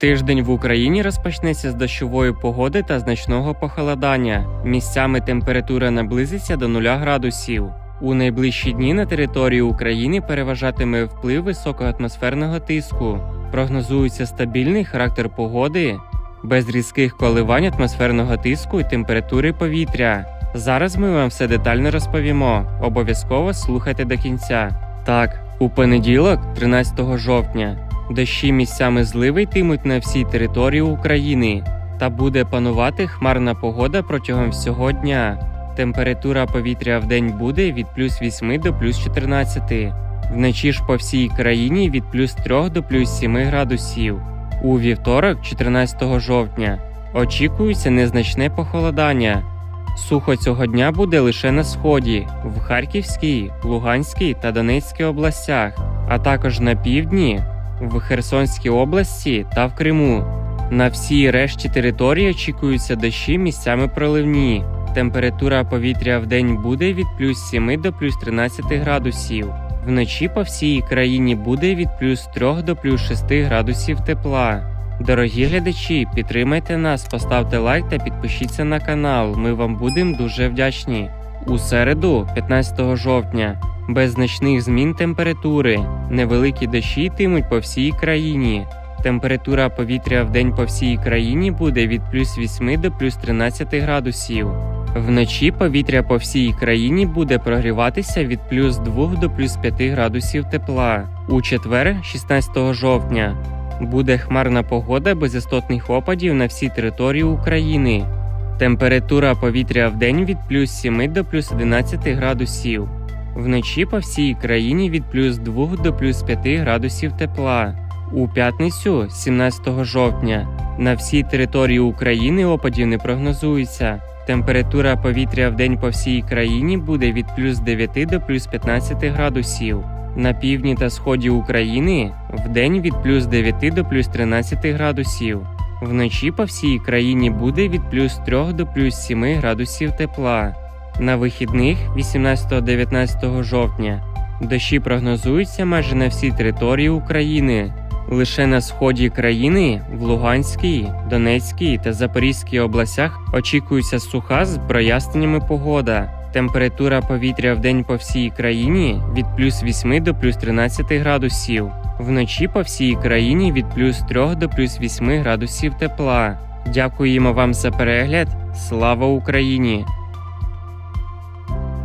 Тиждень в Україні розпочнеться з дощової погоди та значного похолодання. Місцями температура наблизиться до 0 градусів. У найближчі дні на території України переважатиме вплив високого атмосферного тиску. Прогнозується стабільний характер погоди без різких коливань атмосферного тиску і температури повітря. Зараз ми вам все детально розповімо. Обов'язково слухайте до кінця. Так, у понеділок, 13 жовтня, дощі місцями зливи йтимуть на всій території України та буде панувати хмарна погода протягом всього дня. Температура повітря в день буде від плюс 8 до плюс 14. Вночі ж по всій країні від плюс 3 до плюс 7 градусів. У вівторок, 14 жовтня, очікується незначне похолодання. Сухо цього дня буде лише на сході, в Харківській, Луганській та Донецькій областях, а також на півдні, в Херсонській області та в Криму. На всій решті території очікуються дощі місцями проливні. Температура повітря в день буде від плюс 7 до плюс 13 градусів. Вночі по всій країні буде від плюс 3 до плюс 6 градусів тепла. Дорогі глядачі, підтримайте нас, поставте лайк та підпишіться на канал. Ми вам будемо дуже вдячні. У середу, 15 жовтня, без значних змін температури, невеликі дощі йтимуть по всій країні. Температура повітря в день по всій країні буде від плюс 8 до плюс 13 градусів. Вночі повітря по всій країні буде прогріватися від плюс 2 до плюс 5 градусів тепла. У четвер, 16 жовтня, буде хмарна погода без істотних опадів на всій території України. Температура повітря в день від плюс 7 до плюс 11 градусів. Вночі по всій країні від плюс 2 до плюс 5 градусів тепла. У п'ятницю, 17 жовтня, на всій території України опадів не прогнозується. Температура повітря в день по всій країні буде від плюс 9 до плюс 15 градусів. На півдні та сході України в день від плюс 9 до плюс 13 градусів. Вночі по всій країні буде від плюс 3 до плюс 7 градусів тепла. На вихідних 18-19 жовтня дощі прогнозуються майже на всій території України. Лише на сході країни в Луганській, Донецькій та Запорізькій областях очікується суха з проясненнями погода. Температура повітря в день по всій країні від плюс 8 до плюс 13 градусів. Вночі по всій країні від плюс 3 до плюс 8 градусів тепла. Дякуємо вам за перегляд. Слава Україні!